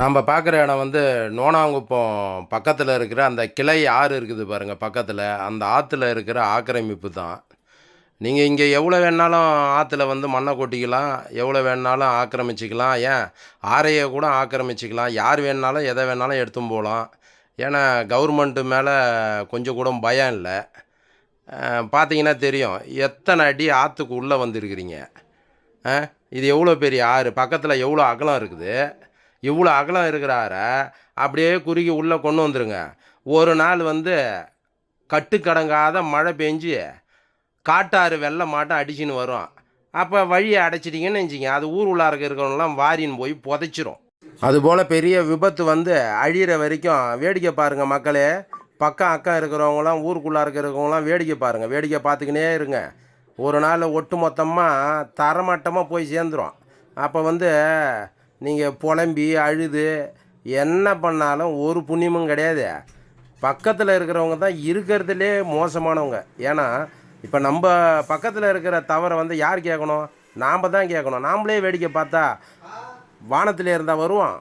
நம்ம பார்க்குற இடம் வந்து நோனாங்குப்பம் பக்கத்தில் இருக்கிற அந்த கிளை ஆறு இருக்குது பாருங்கள் பக்கத்தில். அந்த ஆற்றுல இருக்கிற ஆக்கிரமிப்பு தான். நீங்கள் இங்கே எவ்வளோ வேணாலும் ஆற்றுல வந்து மண்ணை கொட்டிக்கலாம். எவ்வளோ வேணாலும் ஆக்கிரமிச்சிக்கலாம். ஏன்? ஆறையை கூட ஆக்கிரமிச்சிக்கலாம். யார் வேணாலும் எதை வேணாலும் எடுத்தும் போகலாம். ஏன்னா கவர்மெண்ட்டு மேலே கொஞ்சம் கூட பயம் இல்லை. பார்த்தீங்கன்னா தெரியும். எத்தனை அடி ஆற்றுக்கு உள்ளே வந்திருக்கிறீங்க. இது எவ்வளோ பெரிய ஆறு? பக்கத்தில் எவ்வளோ அகலம் இருக்குது? இவ்வளோ அகலம் இருக்கிறார அப்படியே குறுகி உள்ளே கொண்டு வந்துருங்க. ஒரு நாள் வந்து கட்டுக்கடங்காத மழை பெஞ்சு காட்டாறு வெள்ளை மாட்டம் அடிச்சின்னு வரும். அப்போ வழியை அடைச்சிட்டிங்கன்னு நினச்சிங்க அது ஊர் உள்ளார இருக்கிறவங்களாம் வாரின்னு போய் புதைச்சிரும். அதுபோல் பெரிய விபத்து வந்து அழிகிற வரைக்கும் வேடிக்கை பாருங்கள் மக்களே. பக்கம் அக்கம் இருக்கிறவங்களாம் ஊருக்குள்ளார இருக்கிறவங்களாம் வேடிக்கை பாருங்கள் வேடிக்கை பார்த்துக்கினே இருங்க. ஒரு நாள் ஒட்டு மொத்தமாக தரமட்டமாக போய் சேர்ந்துரும். அப்போ வந்து நீங்கள் புலம்பி அழுது என்ன பண்ணாலும் ஒரு புண்ணியமும் கிடையாது. பக்கத்தில் இருக்கிறவங்க தான் இருக்கிறதுலே மோசமானவங்க. ஏன்னா இப்போ நம்ம பக்கத்தில் இருக்கிற தவறை வந்து யார் கேட்கணும்? நாம் தான் கேட்கணும். நாம்ளே வேடிக்கை பார்த்தா வானத்தில் இருந்தால் வருவோம்